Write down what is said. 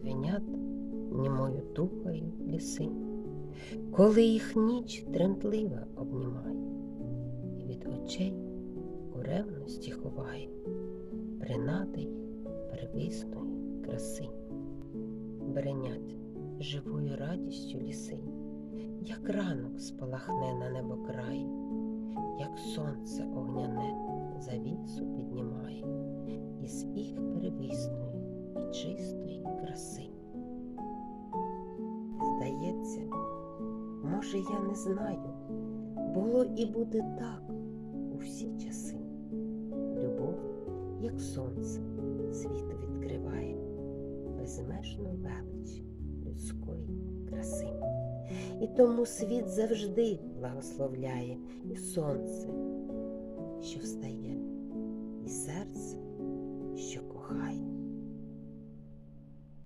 Звенят німою тухою ліси, коли їх ніч тремтлива обнімає, і від очей у ревності ховає принади їх краси. Бренять живою радістю ліси, як ранок спалахне на небокраї, як сонце огняне завісу піднімає із їх первісної і чистої краси. Здається, може, я не знаю, було і буде так у всі часи. Любов, як сонце, світу відкриває, безмежну велич людської і тому світ завжди благословляє і сонце, що встає, і серце.